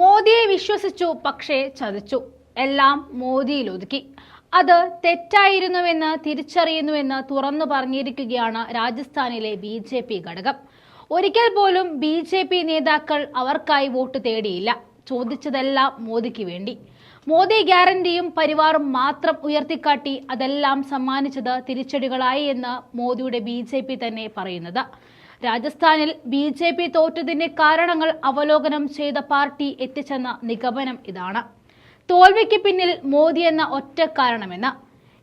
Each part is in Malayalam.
മോദിയെ വിശ്വസിച്ചു പക്ഷേ ചതിച്ചു. എല്ലാം മോദിയിൽ ഒതുക്കി അത് തെറ്റായിരുന്നുവെന്ന് തിരിച്ചറിയുന്നുവെന്ന് തുറന്നു പറഞ്ഞിരിക്കുകയാണ് രാജസ്ഥാനിലെ ബി ജെ പി ഘടകം. ഒരിക്കൽ പോലും ബി ജെ പി നേതാക്കൾ അവർക്കായി വോട്ട് തേടിയില്ല. ചോദിച്ചതെല്ലാം മോദിക്ക് വേണ്ടി. മോദി ഗ്യാരണ്ടിയും പരിവാറും മാത്രം ഉയർത്തിക്കാട്ടി അതെല്ലാം സമ്മാനിച്ചത് തിരിച്ചടികളായി എന്ന് മോദിയുടെ ബി തന്നെ പറയുന്നത്. രാജസ്ഥാനിൽ ബി ജെ പി തോറ്റതിന്റെ കാരണങ്ങൾ അവലോകനം ചെയ്ത പാർട്ടി എത്തിച്ചെന്ന നിഗമനം ഇതാണ്. തോൽവിക്ക് പിന്നിൽ മോദി എന്ന ഒറ്റ കാരണമെന്ന്.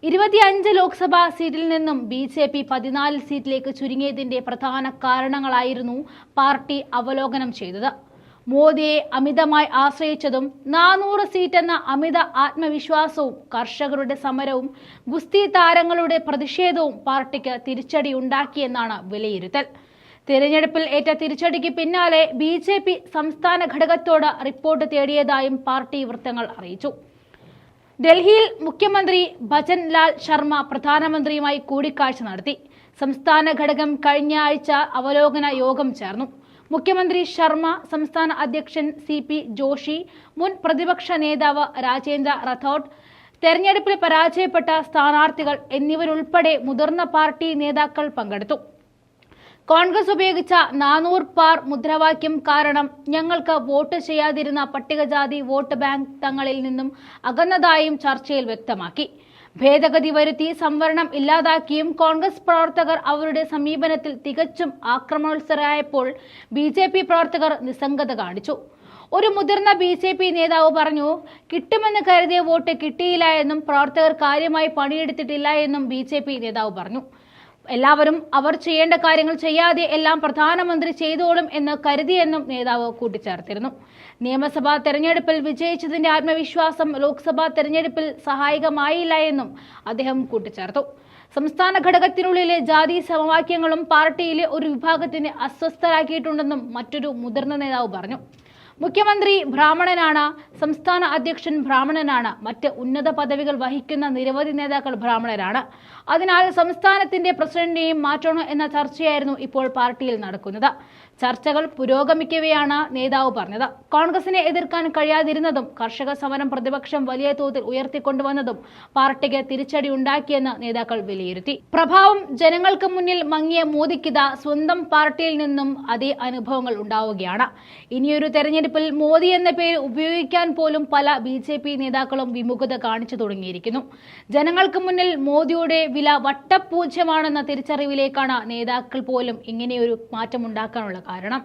ഇരുപത്തിയഞ്ച് ലോക്സഭാ സീറ്റിൽ നിന്നും ബി ജെ പി പതിനാല് സീറ്റിലേക്ക് ചുരുങ്ങിയതിന്റെ പ്രധാന കാരണങ്ങളായിരുന്നു പാർട്ടി അവലോകനം ചെയ്തത്. മോദിയെ അമിതമായി ആശ്രയിച്ചതും നാനൂറ് സീറ്റെന്ന അമിത ആത്മവിശ്വാസവും കർഷകരുടെ സമരവും ഗുസ്തി താരങ്ങളുടെ പ്രതിഷേധവും പാർട്ടിക്ക് തിരിച്ചടി ഉണ്ടാക്കിയെന്നാണ് വിലയിരുത്തൽ. തിരഞ്ഞെടുപ്പിൽ ഏറ്റ തിരിച്ചടിക്ക് പിന്നാലെ ബി ജെ പി സംസ്ഥാന ഘടകത്തോട് റിപ്പോർട്ട് തേടിയതായും പാർട്ടി വൃത്തങ്ങൾ അറിയിച്ചു. ഡൽഹിയിൽ മുഖ്യമന്ത്രി ഭജൻ ലാൽ ശർമ്മ പ്രധാനമന്ത്രിയുമായി കൂടിക്കാഴ്ച നടത്തി. സംസ്ഥാന ഘടകം കഴിഞ്ഞ ആഴ്ച അവലോകന യോഗം ചേർന്നു. മുഖ്യമന്ത്രി ശർമ്മ സംസ്ഥാന അധ്യക്ഷൻ സി പി ജോഷി മുൻ പ്രതിപക്ഷ നേതാവ് രാജേന്ദ്ര റഥോഡ് തെരഞ്ഞെടുപ്പിൽ പരാജയപ്പെട്ട സ്ഥാനാർത്ഥികൾ എന്നിവരുൾപ്പെടെ മുതിർന്ന പാർട്ടി നേതാക്കൾ പങ്കെടുത്തു. കോൺഗ്രസ് ഉപയോഗിച്ച നാനൂറ് പാർ മുദ്രാവാക്യം കാരണം ഞങ്ങൾക്ക് വോട്ട് ചെയ്യാതിരുന്ന പട്ടികജാതി വോട്ട് ബാങ്ക് തങ്ങളിൽ നിന്നും അകന്നതായും ചർച്ചയിൽ വ്യക്തമാക്കി. ഭേദഗതി വരുത്തി സംവരണം ഇല്ലാതാക്കിയും കോൺഗ്രസ് പ്രവർത്തകർ അവരുടെ സമീപനത്തിൽ തികച്ചും ആക്രമണോത്സരായപ്പോൾ ബി ജെ പി പ്രവർത്തകർ നിസ്സംഗത കാണിച്ചു. ഒരു മുതിർന്ന ബി ജെ പി നേതാവ് പറഞ്ഞു കിട്ടുമെന്ന് കരുതിയ വോട്ട് കിട്ടിയില്ല എന്നും പ്രവർത്തകർ കാര്യമായി പണിയെടുത്തിട്ടില്ല എന്നും ബി ജെ പി നേതാവ് പറഞ്ഞു. എല്ലാവരും അവർ ചെയ്യേണ്ട കാര്യങ്ങൾ ചെയ്യാതെ എല്ലാം പ്രധാനമന്ത്രി ചെയ്തോളും എന്ന് കരുതിയെന്നും നേതാവ് കൂട്ടിച്ചേർത്തിരുന്നു. നിയമസഭാ തെരഞ്ഞെടുപ്പിൽ വിജയിച്ചതിന്റെ ആത്മവിശ്വാസം ലോക്സഭാ തെരഞ്ഞെടുപ്പിൽ സഹായകമായില്ല എന്നും അദ്ദേഹം കൂട്ടിച്ചേർത്തു. സംസ്ഥാന ഘടകത്തിനുള്ളിലെ ജാതി സമവാക്യങ്ങളും പാർട്ടിയിലെ ഒരു വിഭാഗത്തിന് അസ്വസ്ഥരാക്കിയിട്ടുണ്ടെന്നും മറ്റൊരു മുതിർന്ന നേതാവ് പറഞ്ഞു. മുഖ്യമന്ത്രി ബ്രാഹ്മണനാണ് സംസ്ഥാന അധ്യക്ഷൻ ബ്രാഹ്മണനാണ് മറ്റ് ഉന്നത പദവികൾ വഹിക്കുന്ന നിരവധി നേതാക്കൾ ബ്രാഹ്മണരാണ്. അതിനാൽ സംസ്ഥാനത്തിന്റെ പ്രസിഡന്റിനെയും മാറ്റണോ എന്ന ചർച്ചയായിരുന്നു ഇപ്പോൾ പാർട്ടിയിൽ നടക്കുന്നത്. ചർച്ചകൾ പുരോഗമിക്കവെയാണ് നേതാവ് പറഞ്ഞത്. കോൺഗ്രസിനെ എതിർക്കാൻ കഴിയാതിരുന്നതും കർഷക സമരം പ്രതിപക്ഷം വലിയ തോതിൽ ഉയർത്തിക്കൊണ്ടുവന്നതും പാർട്ടിക്ക് തിരിച്ചടി ഉണ്ടാക്കിയെന്ന് നേതാക്കൾ വിലയിരുത്തി. പ്രഭാവം ജനങ്ങൾക്ക് മുന്നിൽ മങ്ങിയ മോദിക്കിത സ്വന്തം പാർട്ടിയിൽ നിന്നും അതേ അനുഭവങ്ങൾ ഉണ്ടാവുകയാണ്. ഇനിയൊരു തെരഞ്ഞെടുപ്പിൽ മോദി എന്ന പേര് ഉപയോഗിക്കാൻ പോലും പല ബി ജെ പി നേതാക്കളും വിമുഖത കാണിച്ചു തുടങ്ങിയിരിക്കുന്നു. ജനങ്ങൾക്ക് മുന്നിൽ മോദിയുടെ വില വട്ടപൂജ്യമാണെന്ന തിരിച്ചറിവിലേക്കാണ് നേതാക്കൾ പോലും ഇങ്ങനെയൊരു മാറ്റമുണ്ടാക്കാനുള്ള കാരണം.